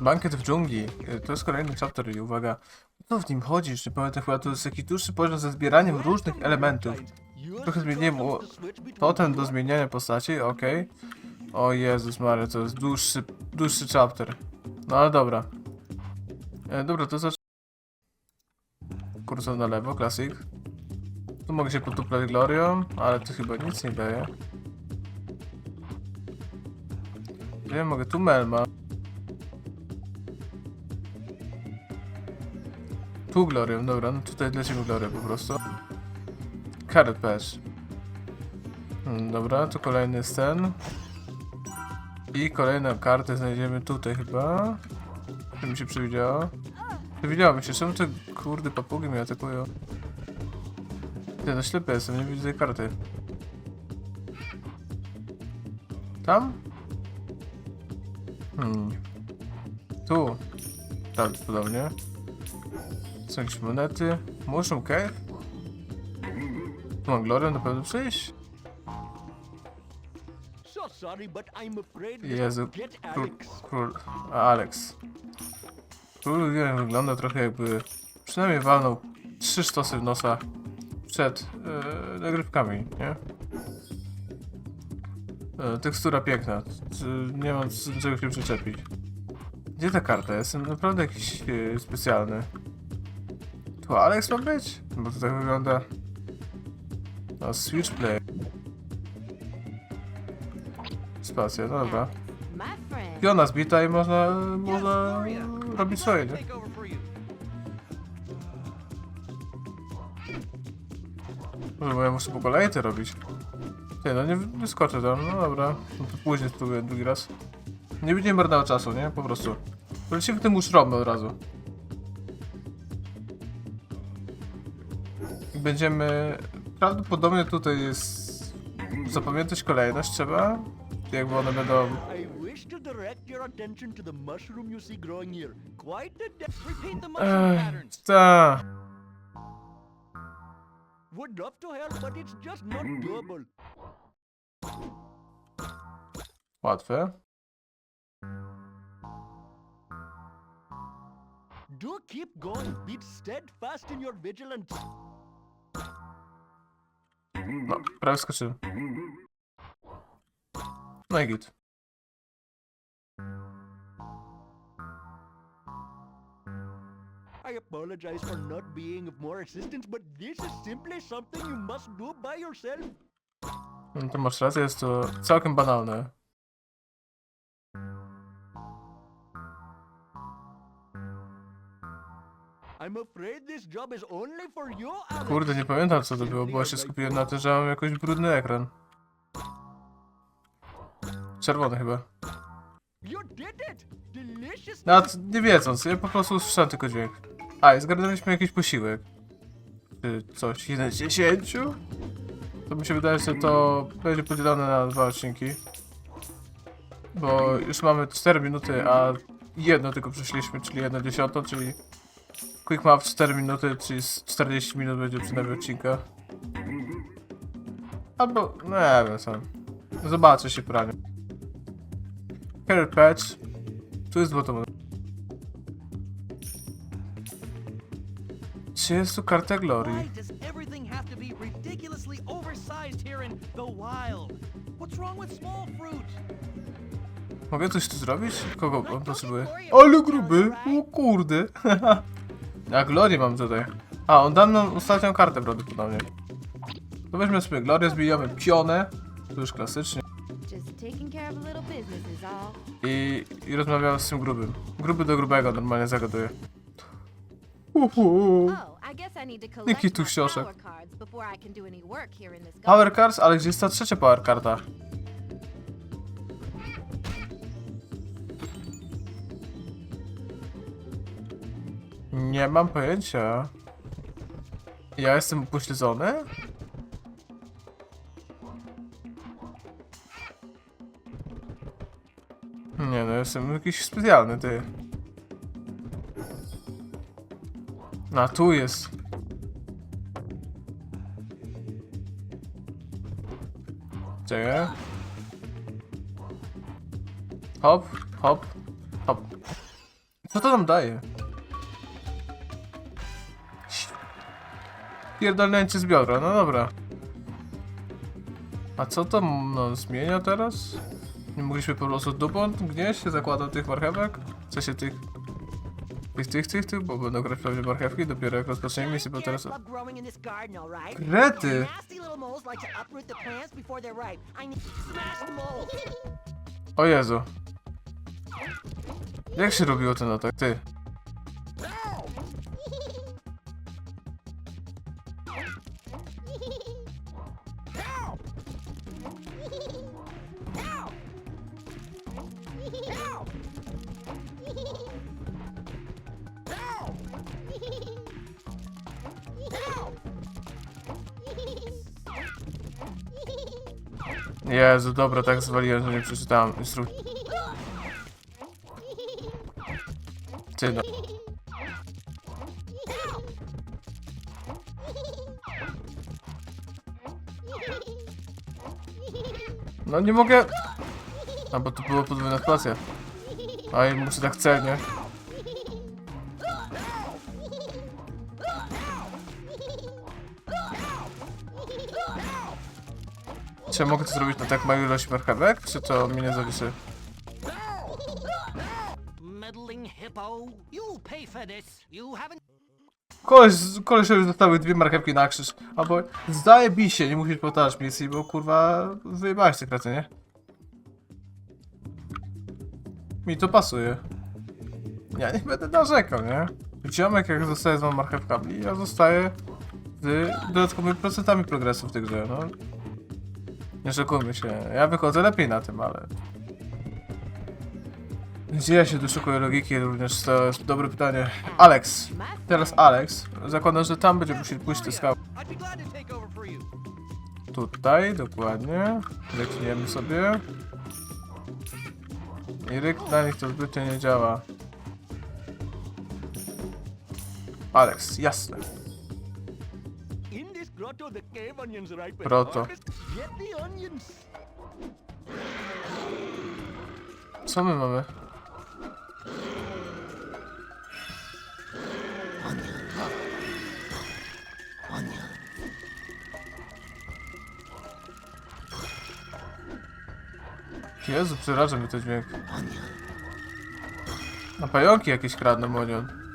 Bankiet w dżungli. Y, To jest kolejny chapter i uwaga. Co w nim chodzi? Jeszcze pamiętam chyba to jest jakiś dłuższy poziom ze zbieraniem różnych elementów. Trochę zmieniłem Totem do zmieniania postaci, okej. O Jezus Maria, to jest dłuższy, dłuższy chapter. No ale dobra. E, dobra, to zacznę. Kursor na lewo, klasik. Tu mogę się potuplać glorią, ale to chyba nic nie daje. Nie mogę, tu Melma. Tu glorią, dobra, no tutaj lecimy glorią po prostu. Carrot Patch. Hmm, Dobra, to kolejny jest ten. I kolejną kartę znajdziemy tutaj chyba. Co mi się przewidziało? Przewidziało mi się, czemu te kurde papugi mnie atakują? No ślepy jestem, nie widzę tej karty. Tam? Hmm. Tu. Prawdopodobnie. Są jakieś monety. Muszą? Tu mam Glorią na pewno przyjść? Jezu, król, Alex. król, Alex. Król William wygląda trochę jakby przynajmniej walnął trzy sztosy w nosa przed e, nagrywkami, nie? E, tekstura piękna, nie mam czego się przyczepić. Gdzie ta karta? Jestem naprawdę jakiś e, specjalny. Tu Alex ma być? Bo to tak wygląda... No, Switchplay. Spacja, no dobra. Piona zbita i można, można robić swoje, nie? Może bo ja muszę po kolei to robić. Ty, no nie, nie skoczę tam, no dobra. No to później spróbuję drugi raz. Nie będzie marnował czasu, nie? Po prostu. Lecimy w tym robimy od razu. Będziemy... Prawdopodobnie tutaj jest... Zapamiętać kolejność trzeba. Jakby one będą... Ech, ta. Would love to help, but it's just not doable. Łatwe. Do keep going. Be steadfast in your vigilance. No, prawie skoczyłem. No i git. I apologize for not being of more assistance, but this is simply something you must do by yourself. No to masz rację, jest to całkiem banalne. Kurde, nie pamiętam co to było, bo ja się skupiłem na tym, że mam jakoś brudny ekran. Czerwony chyba. Nawet nie wiedząc, ja po prostu usłyszałem tylko dźwięk. A, i zgarnęliśmy jakiś posiłek. Czy coś, jeden z dziesięciu? To mi się wydaje, że to będzie podzielone na dwa odcinki. Bo już mamy 4 minuty, a jedno tylko przeszliśmy, czyli jedno dziesiątą, czyli Quick Map 4 minuty, czyli z 40 minut będzie przynajmniej odcinka. Albo, no nie wiem sam. Zobaczę się pranie. Carrot Patch. Tu jest złoto. Czy jest tu karta Glory? Why does everything have to be ridiculously oversized here in the wild? What's wrong with small fruit? Mogę coś tu zrobić? Kogo on potrzebuje? Ale gruby! O kurde! A Glorię mam tutaj. A, on dał nam ostatnią kartę prawdopodobnie. To weźmy sobie Glorię, zbijamy pionę. To już klasycznie. I, i rozmawiamy z tym grubym. Gruby do grubego normalnie zagaduje. Uhu. Oh, Jaki tu ścioszek. power cards? Ale gdzie jest ta trzecia power karta? Nie mam pojęcia. Ja jestem upośledzony? Nie no, jestem jakiś specjalny, ty. A tu jest. Czekaj. Hop, hop, hop. Co to nam daje? Pierdolnięcie z biodra, no dobra. A co to no, zmienia teraz? Nie mogliśmy po prostu dupą gnieść, zakładam tych marchewek? W sensie tych... Tych, tych, tych, tych, bo będą grać pewnie marchewki dopiero jak rozpoczniemy misję, bo teraz... Krety! O Jezu. Jak się robiło ten atak? Ty. Jezu, dobra, tak zwaliłem, że nie przeczytałem instrukcji. Ty no. No nie mogę... A bo to było podwójna spacja. A i muszę tak celnie. Czy ja mogę to zrobić na tak małą ilość marchewek? Czy to mnie nie zawiszy? Haven't. Koleś, kolesiowi zostały dwie marchewki na krzyż. Albo zdaje się, nie musisz powtarzać misji, bo kurwa wyjebałeś te kraty, nie? Mi to pasuje. Ja nie będę narzekał, nie? Ziomek jak zostaje z marchewkami, ja zostaję z dodatkowymi procentami progresu w tej grze, no. Nie szokujmy się, ja wychodzę lepiej na tym, ale... Gdzie ja się doszukuję logiki również, to jest dobre pytanie. Alex, Teraz Alex. Zakładam, że tam będzie musiał pójść te skały. Tutaj, dokładnie. Lekniemy sobie. I ryk na nich to zbytnio nie działa. Alex, jasne. In Get the onions. Co my mamy? Jezu, przeraża mnie ten dźwięk. Na pająki jakieś kradną onion.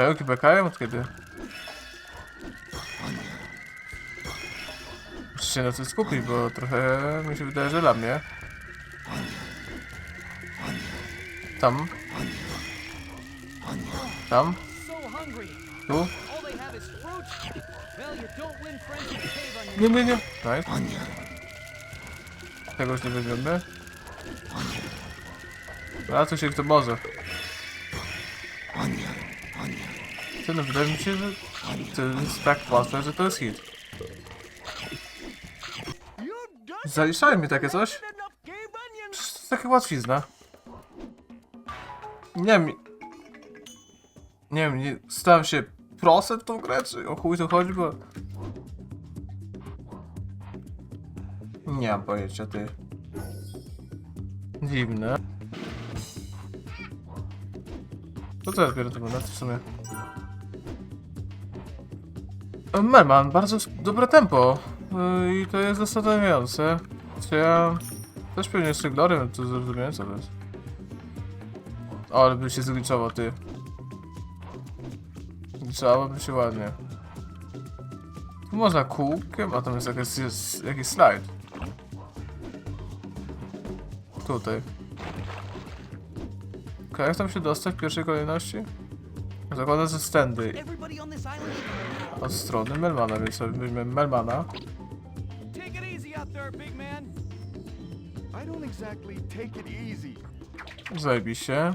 Pająki bekają od kiedy? Muszę się na coś skupić, bo trochę mi się wydaje, że dla mnie. Tam. Tam. Tu. Nie, nie, nie. Nice. Tego już nie weźmiemy. A tu się kto może. Ty, no wydaje mi się, że to jest tak łatwe, że to jest hit. Zaliczali mi takie coś? Przecież to jest taka łatwizna. Nie wiem. Nie wiem, nie stałem się prosem w tą grę, czy o chuj to chodzi, bo... Nie mam pojęcia, ty. Dziwne. To co ja dopiero to będę w sumie? Melman, bardzo dobre tempo. Yy, I to jest zastanawiające. Ja... Też pewnie z Ryglorem, to zrozumiałem co to jest. O, ale by się zgliczował, ty. Zgliczałoby się ładnie. Tu można kółkiem, a tam jest jakiś, jest jakiś slajd. Tutaj. Okej, tam się dostać w pierwszej kolejności? Zakładam, że stędy od strony Melmana, więc sobie weźmiemy Melmana. Zajebiście.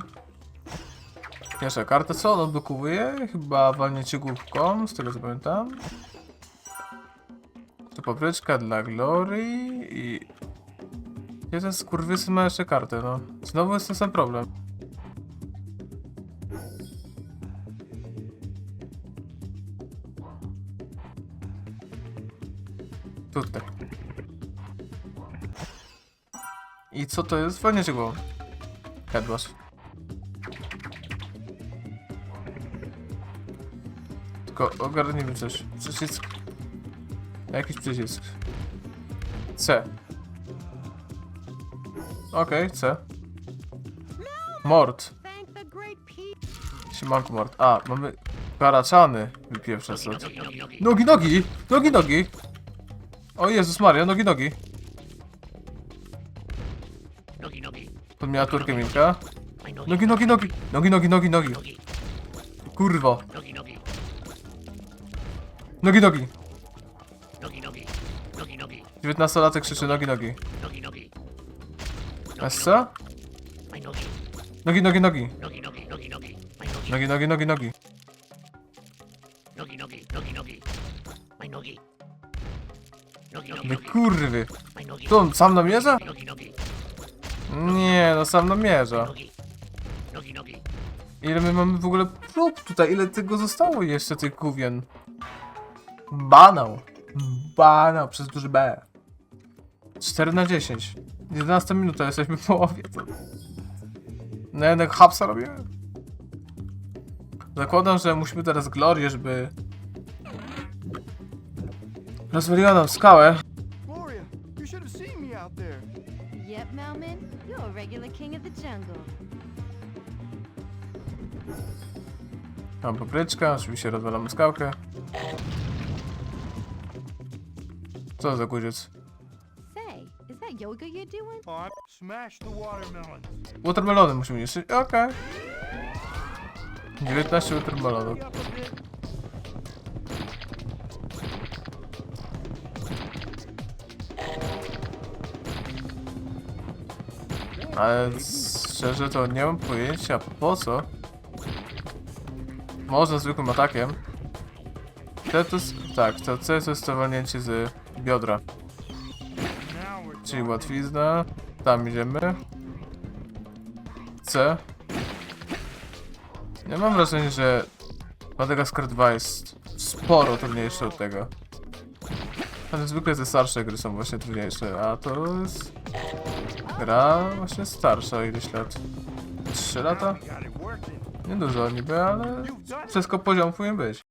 Pierwsza karta, co on odblokowuje? Chyba walnięcie główką, z tego co pamiętam. To papryczka dla Glory i Jeden skurwysyn ma jeszcze kartę, no. Znowu jest ten sam problem. I co to jest? Fajnie go. Headwash. Tylko ogarnijmy coś. Przycisk. Jakiś przycisk. C. Okej, C. Mord. Siemanko mord. A, mamy karaczany. Wypieprza co. Nogi, nogi! Nogi, nogi! O Jezus Maria, nogi, nogi. Miniaturkę Milka. Nogi, nogi, nogi! Nogi, nogi, nogi, nogi. Kurwo. Nogi, nogi. 19-latek krzyczy nogi, nogi. Essa? Nogi, nogi, nogi. Nogi, nogi, nogi, nogi. No kurwy. To on sam namierza? Nie, no sam namierza. Ile my mamy w ogóle prób tutaj? Ile tego zostało jeszcze tych gówien? Banał. Banał przez duży B. 4 na 10. 11 minuta, jesteśmy w połowie. No jednak hapsa robimy. Zakładam, że musimy teraz Glorię, żeby... Rozwaliła nam skałę. Regular king of the jungle. Mam papryczka, oczywiście rozwalamy skałkę. Co za guziec? Say, is that yoga you're doing? Oh, smash the watermelon. Watermelony musimy niszczyć, okej. 19 watermelonów. Ale szczerze to nie mam pojęcia po co. Można zwykłym atakiem. Te to jest, tak, to C to jest to walnięcie z biodra. Czyli łatwizna. Tam idziemy. C. Ja mam wrażenie, że Madagaskar 2 jest sporo trudniejszy od tego. Ale zwykle te starsze gry są właśnie trudniejsze, a to jest gra właśnie starsza, ileś lat? 3 lata? Niedużo niby, ale wszystko poziom powinien być.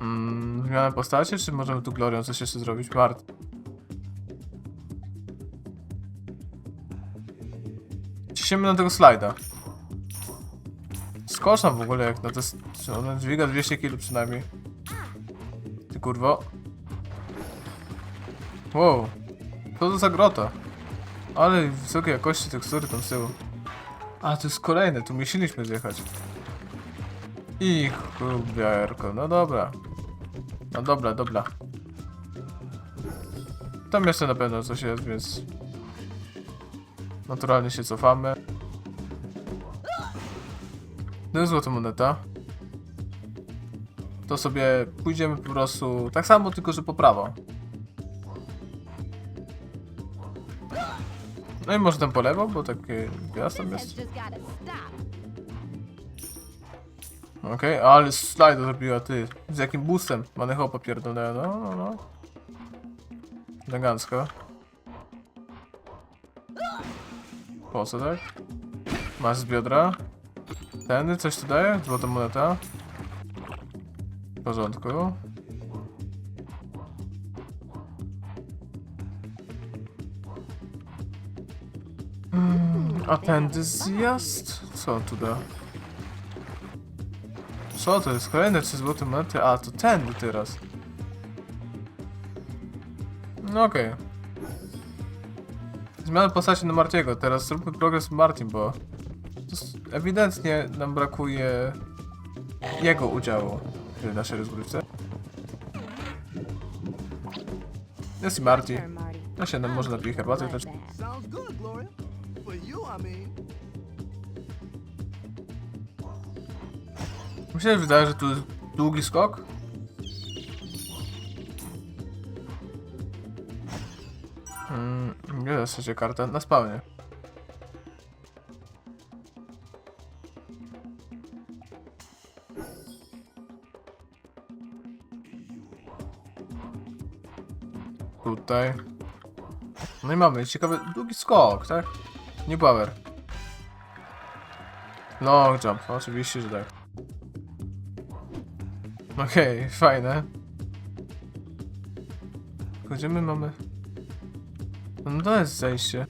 Mm, zmiana postaci, czy możemy tu Glorią coś jeszcze zrobić? Mart. Ciśniemy na tego slajda. Skoczam w ogóle jak na. Czy ona dźwiga 200 kg przynajmniej. Ty kurwo. Wow. Co to za grota? Ale wysokiej jakości tekstury tam z tyłu. A, to jest kolejne, tu musieliśmy zjechać. I chubiarko, no dobra. No dobra, dobra. Tam jeszcze na pewno coś jest, więc... Naturalnie się cofamy. Jest złota moneta. To sobie pójdziemy po prostu tak samo, tylko że po prawo. No i może tam po lewo, bo takie gwiazd tam jest. Okej, ale slajda zrobiła ty. Z jakim boostem? Manechopa pierdolę, no, no, no. Elegancko. Po co tak? Masz z biodra. Tędy coś tu daje? Złota moneta. W porządku. A zjazd? Co tu da? Co to jest? Kolejne 3 złote monety? A, to tędy teraz. No okej. Zmiana postaci na Martiego. Teraz zróbmy progres Martin, bo... ewidentnie nam brakuje jego udziału w naszej rozgrywce. Jest i Marty. Ja się nam może napije herbaty też. For you, I mean. Mi się wydaje, że tu jest długi skok. Mm, gdzie trzecia karta? Na spawnie. Tutaj. No i mamy ciekawy długi skok, tak? Nie power. Long jump, oczywiście, że tak. Okej, fajne. Tylko Gdzie my mamy? No to jest zejście.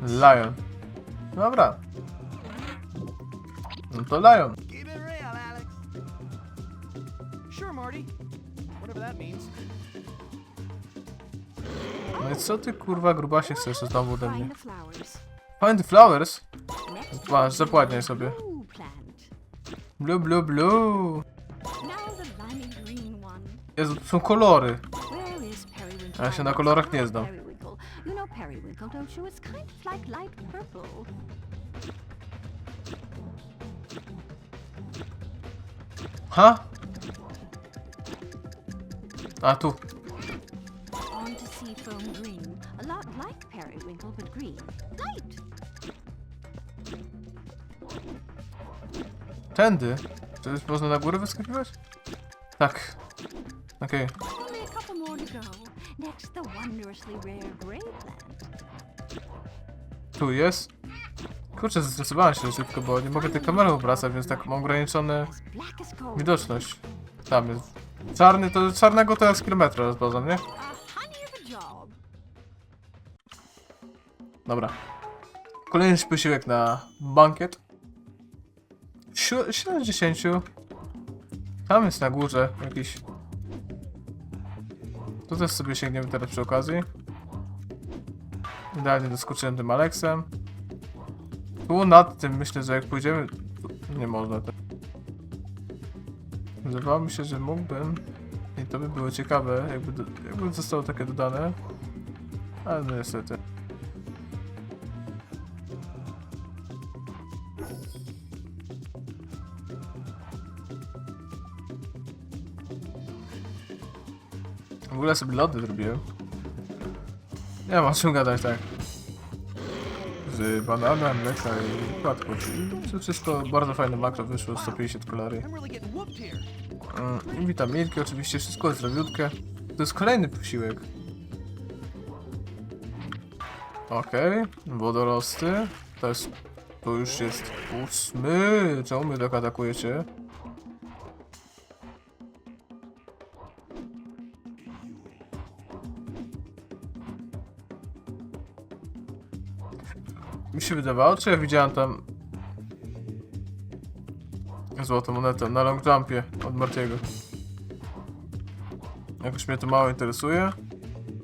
The lion. Dobra. No to lion. Keep it real, Alex. Sure, Marty. Whatever that means. No i co ty kurwa grubasie chcesz znowu ode mnie? Find the flowers. Masz, zapładniaj sobie. blue. Blue, blue. Jezu, tu są kolory. Ja się na kolorach nie znam. Periwinkle. A tu. On to seafoam green. A lot like Periwinkle, but green. Light. Tędy. To jest można na górę wyskakiwać? Tak. Okej. Only a couple more to go. Next, the wondrously rare gray plant. Tu jest. Kurczę, zestresowałem się szybko, bo nie mogę tej kamery obracać, więc tak mam ograniczone widoczność. Tam jest. Czarny to czarnego to jest kilometra rozbazam, nie? Dobra. Kolejny posiłek na bankiet. Si- 7 z 10. Tam jest na górze jakiś. Tu też sobie sięgniemy teraz przy okazji. Idealnie doskoczyłem tym Aleksem. Tu nad tym myślę, że jak pójdziemy. Nie można tak. Wydawało mi się, że mógłbym. I to by było ciekawe, jakby, do, jakby zostało takie dodane. Ale no niestety. W ogóle sobie lody zrobiłem. Nie mam o czym gadać, tak. Z bananem, mleka i płatku. I to wszystko bardzo fajne makro wyszło, 150 kalorii. Here. Mm, I witaminki oczywiście, wszystko jest zdrowiutkie. To jest kolejny posiłek. Okej, wodorosty. To jest... To już jest ósmy. Czemu mnie tak atakujecie? Się wydawało, czy ja widziałem tam złotą monetę na long jumpie od Martiego. Jakoś mnie to mało interesuje.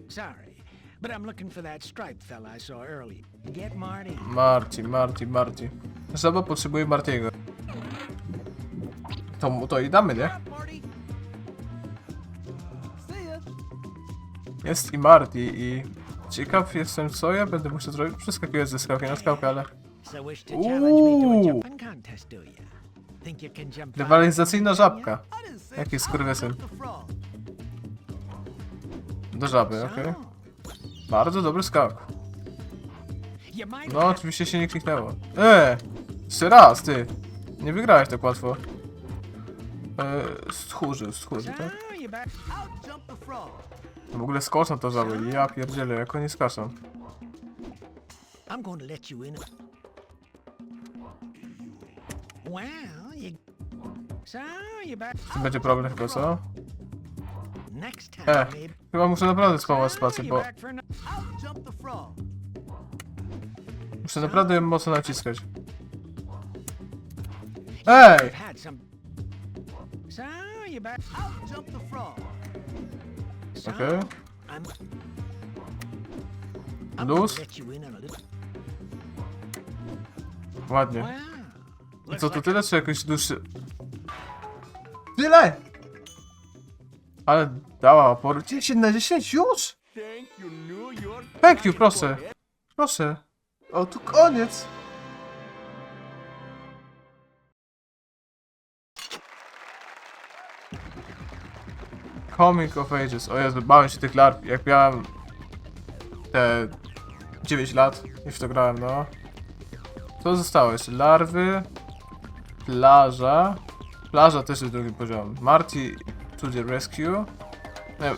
Sorry, but I'm looking for that fella I saw earlier. Get Marty. Marci, Marci, Marci. Żaba potrzebuje Martiego. To mu to i damy, nie? Marty. Jest i Marti i... Ciekaw jestem co ja będę musiał zrobić. Przeskakuję ze skałki na skałkę, ale... Jump Rywalizacyjna żabka. Jaki skurwysyn. Do żaby, okej. Bardzo dobry might No, oczywiście się nie kliknęło. Eee! Jeszcze raz, ty! Nie wygrałeś tak łatwo. Eee, stchórzył, stchórzył, tak? W ogóle skoczą to żaby. Ja pierdzielę, jak oni skaczą. I'm going to let you in. Well, you. So you back. To będzie problem chyba, co? E, chyba muszę naprawdę spamować spację, bo muszę naprawdę mocno naciskać. Ej! So you back. Out jumped the frog. Gonna Luz? Ładnie. I co, to tyle, czy jakoś dłuższy? Tyle! Ale dała opór. 10 na 10 już? Thank you, proszę. Proszę. O, tu koniec. Coming of Ages. O Jezu, bałem się tych larw. Jak miałem te 9 lat i w to grałem, no. Co zostało jeszcze? Larwy, plaża. Plaża też jest drugim poziomem. Marty to the rescue. Nie,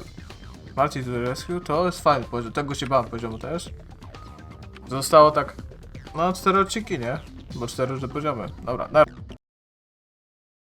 Marty to the rescue to jest fajny poziom. Tego się bałem poziomu też. Zostało tak. No, cztery odcinki, nie? Bo cztery różne poziomy. Dobra, na